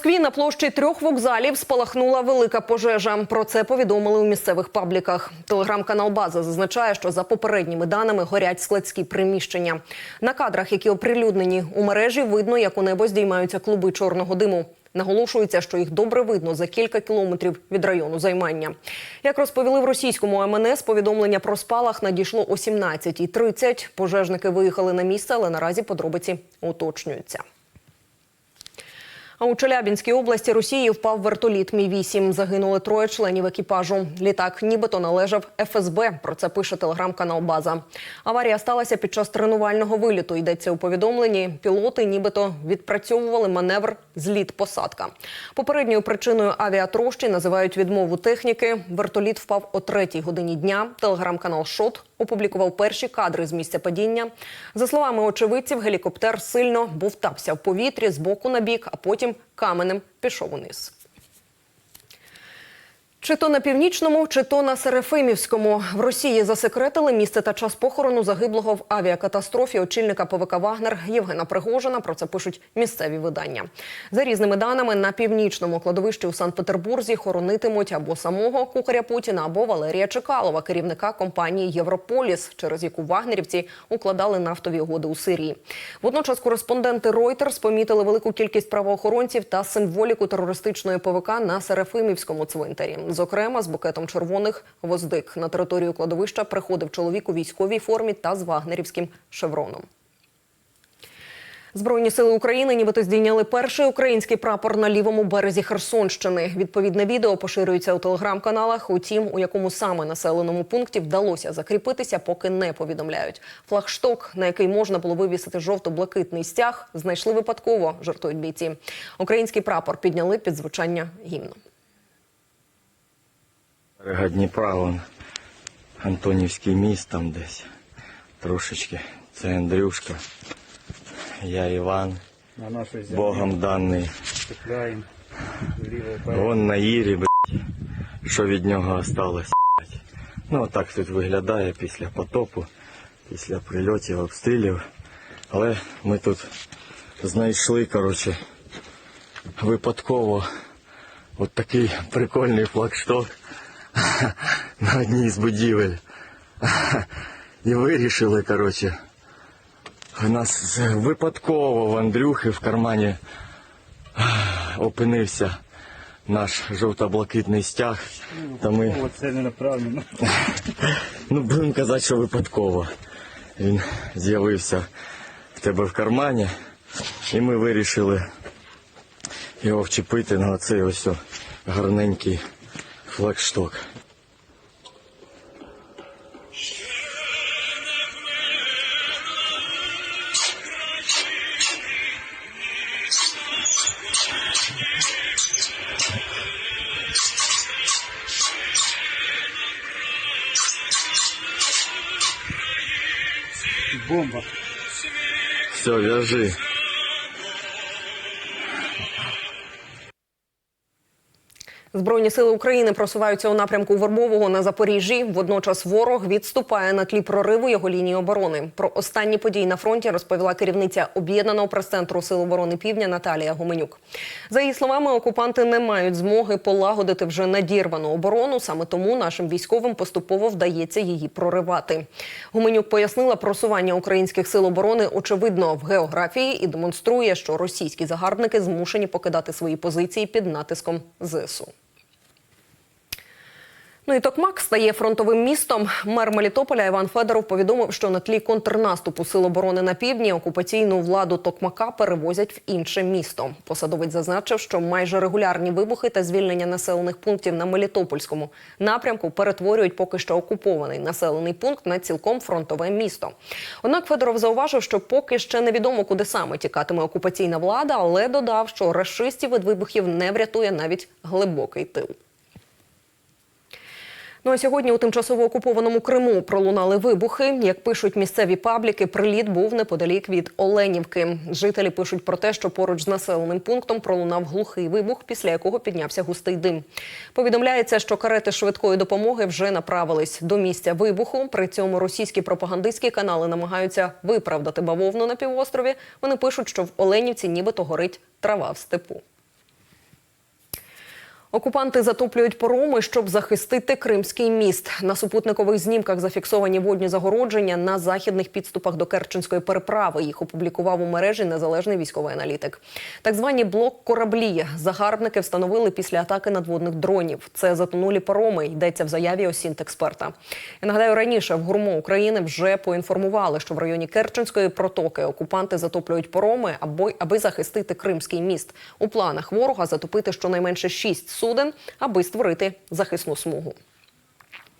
Москві на площі трьох вокзалів спалахнула велика пожежа. Про це повідомили у місцевих пабліках. Телеграм-канал База зазначає, що за попередніми даними горять складські приміщення. На кадрах, які оприлюднені у мережі, видно, як у небо здіймаються клуби чорного диму. Наголошується, що їх добре видно за кілька кілометрів від району займання. Як розповіли в російському МНС, повідомлення про спалах надійшло о 17.30. Пожежники виїхали на місце, але наразі подробиці уточнюються. А у Челябінській області Росії впав вертоліт Мі 8 Загинули троє членів екіпажу. Літак нібито належав ФСБ. Про це пише телеграм-канал База. Аварія сталася під час тренувального виліту. Йдеться у повідомленні. Пілоти нібито відпрацьовували маневр зліт-посадка. Попередньою причиною авіатрощі називають відмову техніки. Вертоліт впав о третій годині дня. Телеграм-канал Шот опублікував перші кадри з місця падіння. За словами очевидців, гелікоптер сильно бовтався в повітрі з боку на бік, а потім каменем пішов униз. Чи то на північному, чи то на Серефимівському в Росії засекретили місце та час похорону загиблого в авіакатастрофі очільника ПВК Вагнер Євгена Пригожина. Про це пишуть місцеві видання. За різними даними, на північному кладовищі у Санкт-Петербурзі хоронитимуть або самого кухаря Путіна, або Валерія Чекалова, керівника компанії Європоліс, через яку вагнерівці укладали нафтові угоди у Сирії. Водночас кореспонденти Reuters помітили велику кількість правоохоронців та символіку терористичної ПВК на Серефимівському цвинтарі. Зокрема, з букетом червоних гвоздик на територію кладовища приходив чоловік у військовій формі та з вагнерівським шевроном. Збройні сили України нібито здійняли перший український прапор на лівому березі Херсонщини. Відповідне відео поширюється у телеграм-каналах. Утім, у якому саме населеному пункті вдалося закріпитися, поки не повідомляють. Флагшток, на який можна було вивісити жовто-блакитний стяг, знайшли випадково, жартують бійці. Український прапор підняли під звучання гімну. Берега Дніпра, вон Антонівський міст там десь. Трошечки. Це Андрюшка. Я Іван. на землі Богом даний. чіпляємо. Вон на Ірі, блядь, що від нього осталось. блядь. Ну отак тут виглядає після потопу, після прильотів, обстрілів. Але ми тут знайшли, коротше, випадково от такий прикольний флагшток на одній з будівель. І вирішили, коротше, у нас випадково в Андрюхи в кармані опинився наш жовто-блакитний стяг. Та ми, О, це не направлено. ну будемо казати, що випадково. Він з'явився в тебе в кармані, і ми вирішили його вчепити на оцей ось гарненький флагшток. Бомба. Все, вяжи. Збройні сили України просуваються у напрямку Вербового на Запоріжжі. Водночас ворог відступає на тлі прориву його лінії оборони. Про останні події на фронті розповіла керівниця об'єднаного прес-центру Сил оборони Півдня Наталія Гуменюк. За її словами, окупанти не мають змоги полагодити вже надірвану оборону. Саме тому нашим військовим поступово вдається її проривати. Гуменюк пояснила, просування українських сил оборони очевидно в географії і демонструє, що російські загарбники змушені покидати свої позиції під натиском ЗСУ. Ну і Токмак стає фронтовим містом. Мер Мелітополя Іван Федоров повідомив, що на тлі контрнаступу сил оборони на півдні окупаційну владу Токмака перевозять в інше місто. Посадовець зазначив, що майже регулярні вибухи та звільнення населених пунктів на Мелітопольському напрямку перетворюють поки що окупований населений пункт на цілком фронтове місто. Однак Федоров зауважив, що поки ще невідомо, куди саме тікатиме окупаційна влада, але додав, що рашистів від вибухів не врятує навіть глибокий тил. Ну а сьогодні у тимчасово окупованому Криму пролунали вибухи. Як пишуть місцеві пабліки, приліт був неподалік від Оленівки. Жителі пишуть про те, що поруч з населеним пунктом пролунав глухий вибух, після якого піднявся густий дим. Повідомляється, що карети швидкої допомоги вже направились до місця вибуху. При цьому російські пропагандистські канали намагаються виправдати бавовну на півострові. Вони пишуть, що в Оленівці нібито горить трава в степу. Окупанти затоплюють пороми, щоб захистити Кримський міст. На супутникових знімках зафіксовані водні загородження на західних підступах до Керченської переправи. Їх опублікував у мережі незалежний військовий аналітик. Так звані блок кораблі загарбники встановили після атаки надводних дронів. Це затонулі пароми. Йдеться в заяві Осінт-експерта. Я нагадаю, раніше в гурмо України вже поінформували, що в районі Керченської протоки окупанти затоплюють пороми, аби, аби захистити Кримський міст. У планах ворога затопити щонайменше шість суден, аби створити захисну смугу.